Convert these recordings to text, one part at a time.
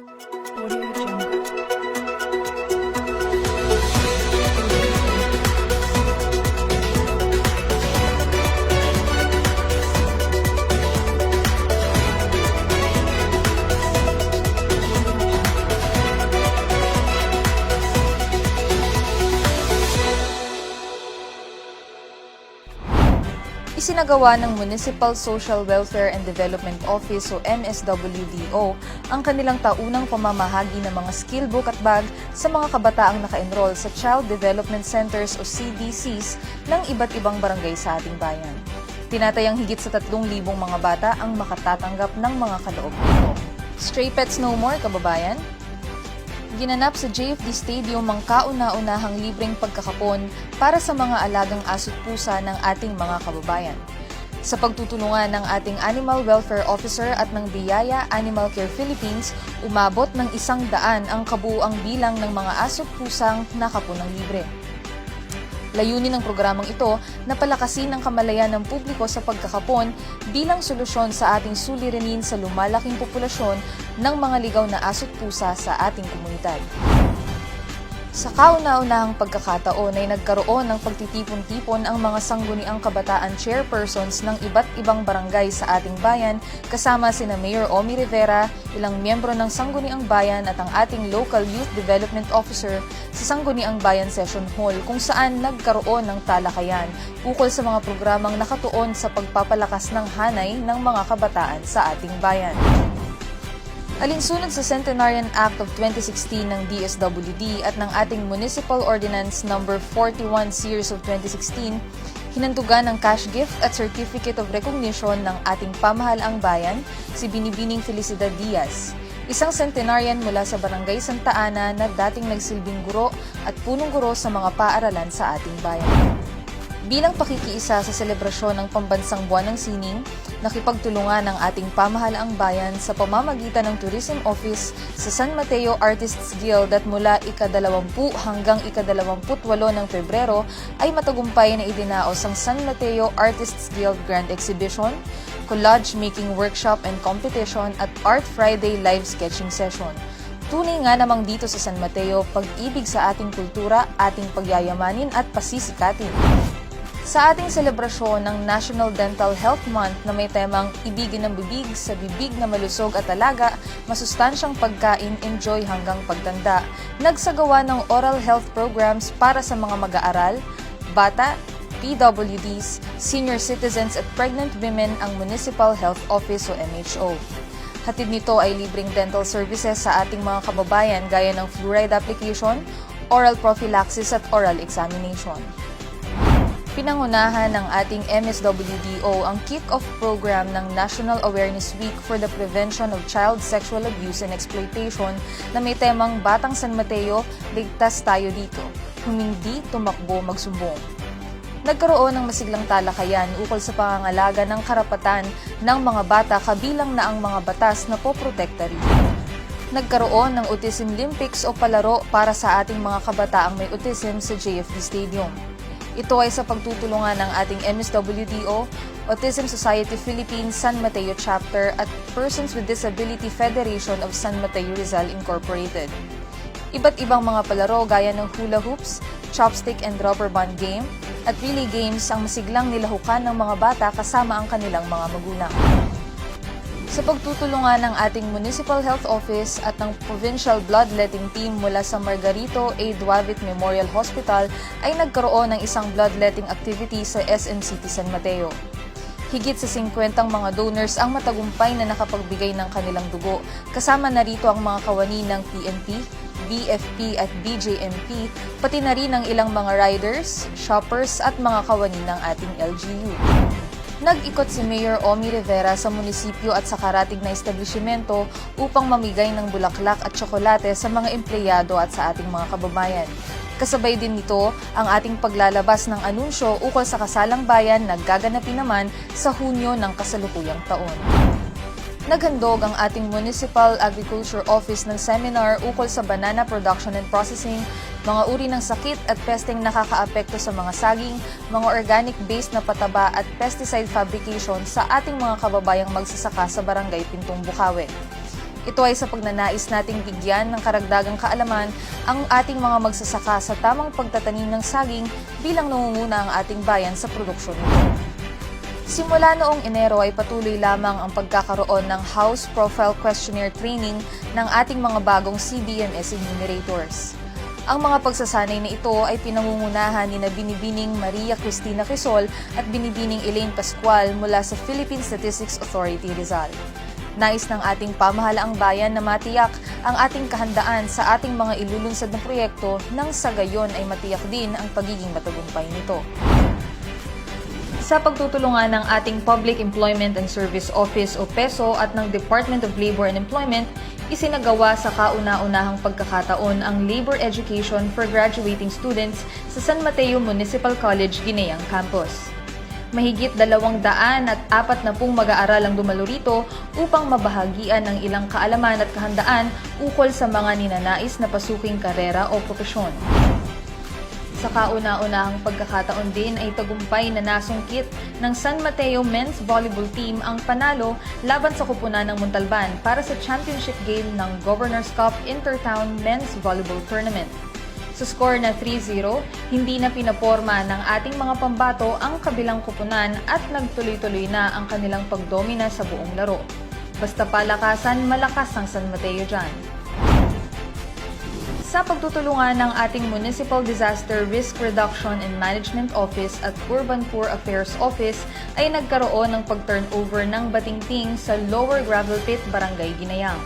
Audio Isinagawa ng Municipal Social Welfare and Development Office o MSWDO ang kanilang taunang pamamahagi ng mga skill book at bag sa mga kabataang naka-enroll sa Child Development Centers o CDCs ng iba't ibang barangay sa ating bayan. Tinatayang higit sa 3,000 mga bata ang makatatanggap ng mga kaloob nito. Stray Pets No More, kababayan? Ginanap sa JFD Stadium ang kauna-unahang libreng pagkakapon para sa mga alagang aso't pusa ng ating mga kababayan. Sa pagtutulungan ng ating Animal Welfare Officer at ng Biyaya Animal Care Philippines, umabot ng isang daan ang kabuuang bilang ng mga aso't pusang nakapunang libre. Layunin ng programang ito na palakasin ang kamalayan ng publiko sa pagkakapon bilang solusyon sa ating suliranin sa lumalaking populasyon ng mga ligaw na aso't pusa sa ating komunidad. Sa kauna-unahang pagkakataon ay nagkaroon ng pagtitipon-tipon ang mga sangguniang kabataan chairpersons ng iba't ibang barangay sa ating bayan kasama sina Mayor Omi Rivera, ilang miyembro ng Sangguniang Bayan at ang ating Local Youth Development Officer sa Sangguniang Bayan Session Hall kung saan nagkaroon ng talakayan ukol sa mga programang nakatuon sa pagpapalakas ng hanay ng mga kabataan sa ating bayan. Alinsunod sa Centenarian Act of 2016 ng DSWD at ng ating Municipal Ordinance No. 41 Series of 2016, hinandugan ng cash gift at Certificate of Recognition ng ating pamahalaang bayan, si Binibining Felicidad Diaz. Isang centenarian mula sa Barangay Santa Ana na dating nagsilbing guro at punong guro sa mga paaralan sa ating bayan. Bilang pakikiisa sa selebrasyon ng Pambansang Buwan ng Sining, nakipagtulungan ng ating pamahalaang bayan sa pamamagitan ng Tourism Office sa San Mateo Artists Guild at mula ika-20 hanggang ika-28 ng Pebrero ay matagumpay na idinaos ang San Mateo Artists Guild Grand Exhibition, collage making workshop and competition at Art Friday live sketching session. Tunay nga namang dito sa San Mateo, pag-ibig sa ating kultura, ating pagyayamanin at pasisikatin. Sa ating selebrasyon ng National Dental Health Month na may temang Ibigin ng Bibig sa Bibig na Malusog at Alaga, masustansyang pagkain, enjoy hanggang pagtanda, nagsagawa ng oral health programs para sa mga mag-aaral, bata, PWDs, senior citizens at pregnant women ang Municipal Health Office o MHO. Hatid nito ay libreng dental services sa ating mga kababayan gaya ng fluoride application, oral prophylaxis at oral examination. Pinangunahan ng ating MSWDO ang kick-off program ng National Awareness Week for the Prevention of Child Sexual Abuse and Exploitation na may temang Batang San Mateo, Ligtas Tayo Dito, Humindi, Tumakbo, Magsumbong. Nagkaroon ng masiglang talakayan ukol sa pangangalaga ng karapatan ng mga bata kabilang na ang mga batas na poprotekta rito. Nagkaroon ng Autism Olympics o palaro para sa ating mga kabataang may autism sa JFD Stadium. Ito ay sa pagtutulungan ng ating MSWDO, Autism Society Philippines San Mateo Chapter at Persons with Disability Federation of San Mateo Rizal Incorporated. Iba't ibang mga palaro gaya ng hula hoops, chopstick and rubber band game, at relay games ang masiglang nilahukan ng mga bata kasama ang kanilang mga magulang. Sa pagtutulungan ng ating Municipal Health Office at ng Provincial Bloodletting Team mula sa Margarito A. Duavit Memorial Hospital ay nagkaroon ng isang bloodletting activity sa SM City San Mateo. Higit sa 50 mga donors ang matagumpay na nakapagbigay ng kanilang dugo, kasama na rito ang mga kawani ng PNP, BFP at BJMP, pati na rin ang ilang mga riders, shoppers at mga kawani ng ating LGU. Nag-ikot si Mayor Omi Rivera sa munisipyo at sa karatig na establishmento upang mamigay ng bulaklak at tsokolate sa mga empleyado at sa ating mga kababayan. Kasabay din nito ang ating paglalabas ng anunsyo ukol sa kasalang bayan na gaganapin naman sa Hunyo ng kasalukuyang taon. Naghandog ang ating Municipal Agriculture Office ng seminar ukol sa banana production and processing, mga uri ng sakit at pesting nakakaapekto sa mga saging, mga organic-based na pataba at pesticide fabrication sa ating mga kababayang magsasaka sa Barangay Pintong Bukawen. Ito ay sa pagnanais nating bigyan ng karagdagang kaalaman ang ating mga magsasaka sa tamang pagtatanim ng saging bilang nangunguna ang ating bayan sa produksyon nito. Simula noong Enero ay patuloy lamang ang pagkakaroon ng House Profile Questionnaire Training ng ating mga bagong CDMS enumerators. Ang mga pagsasanay na ito ay pinangungunahan ni na Binibining Maria Cristina Quisol at Binibining Elaine Pascual mula sa Philippine Statistics Authority Rizal. Nais ng ating pamahalaang bayan na matiyak ang ating kahandaan sa ating mga ilulunsad na proyekto nang sa gayon ay matiyak din ang pagiging matagumpay nito. Sa pagtutulungan ng ating Public Employment and Service Office o PESO at ng Department of Labor and Employment, isinagawa sa kauna-unahang pagkakataon ang Labor Education for Graduating Students sa San Mateo Municipal College, Guineang Campus. Mahigit dalawang daan at apat na pong mag-aaral ang dumalo rito upang mabahagian ng ilang kaalaman at kahandaan ukol sa mga ninanais na pasuking karera o propesyon. Sa kauna-unahang pagkakataon din ay tagumpay na nasungkit ng San Mateo Men's Volleyball Team ang panalo laban sa kupunan ng Montalban para sa championship game ng Governor's Cup Intertown Men's Volleyball Tournament. Sa score na 3-0, hindi na pinaporma ng ating mga pambato ang kabilang kupunan at nagtuloy-tuloy na ang kanilang pagdomina sa buong laro. Basta palakasan, malakas ang San Mateo dyan. Sa pagtutulungan ng ating Municipal Disaster Risk Reduction and Management Office at Urban Poor Affairs Office ay nagkaroon ng pag-turnover ng batingting sa Lower Gravel Pit, Barangay Ginayang.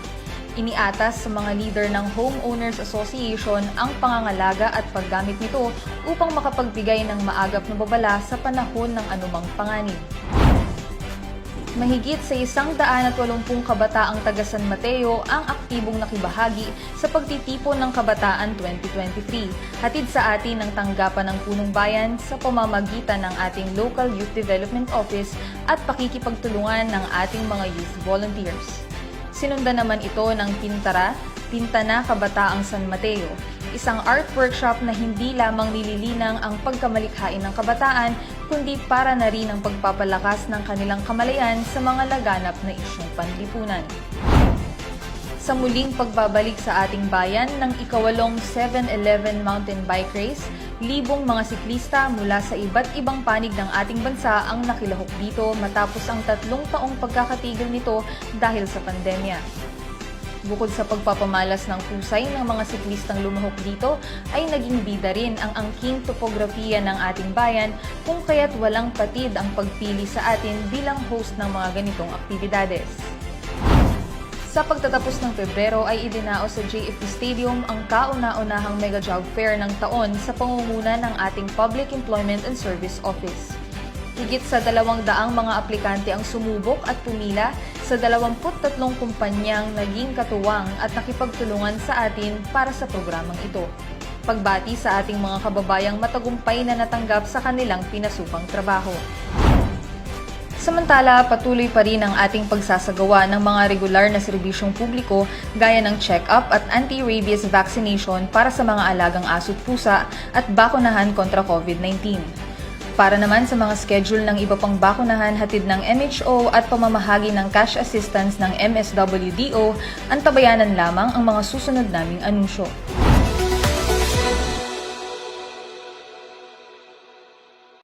Iniatas sa mga leader ng Homeowners Association ang pangangalaga at paggamit nito upang makapagbigay ng maagap na babala sa panahon ng anumang panganib. Mahigit sa isang daan at walumpung kabataang taga San Mateo ang aktibong nakibahagi sa pagtitipon ng Kabataan 2023, hatid sa atin ng tanggapan ng Punong Bayan sa pamamagitan ng ating Local Youth Development Office at pakikipagtulungan ng ating mga youth volunteers. Sinundan naman ito ng Pintara, Pintana Kabataang San Mateo, isang art workshop na hindi lamang nililinang ang pagkamalikhain ng kabataan, kundi para na rin ang pagpapalakas ng kanilang kamalayan sa mga laganap na isyong panlipunan. Sa muling pagbabalik sa ating bayan ng ikawalong 7-Eleven Mountain Bike Race, libong mga siklista mula sa iba't ibang panig ng ating bansa ang nakilahok dito matapos ang tatlong taong pagkakatigil nito dahil sa pandemya. Bukod sa pagpapamalas ng husay ng mga siklistang lumahok dito, ay naging bida rin ang angking topografiya ng ating bayan kung kaya't walang patid ang pagpili sa atin bilang host ng mga ganitong aktibidades. Sa pagtatapos ng Pebrero ay idinao sa JFP Stadium ang kauna-unahang Mega Job Fair ng taon sa pangunguna ng ating Public Employment and Service Office. Higit sa dalawang daang mga aplikante ang sumubok at pumila sa 23 kumpanyang naging katuwang at nakipagtulungan sa atin para sa programang ito. Pagbati sa ating mga kababayang matagumpay na natanggap sa kanilang pinasupang trabaho. Samantala, patuloy pa rin ang ating pagsasagawa ng mga regular na serbisyong publiko gaya ng check-up at anti-rabies vaccination para sa mga alagang aso't pusa at bakunahan kontra COVID-19. Para naman sa mga schedule ng iba pang bakunahan hatid ng MHO at pamamahagi ng cash assistance ng MSWDO, antabayanan lamang ang mga susunod naming anunsyo.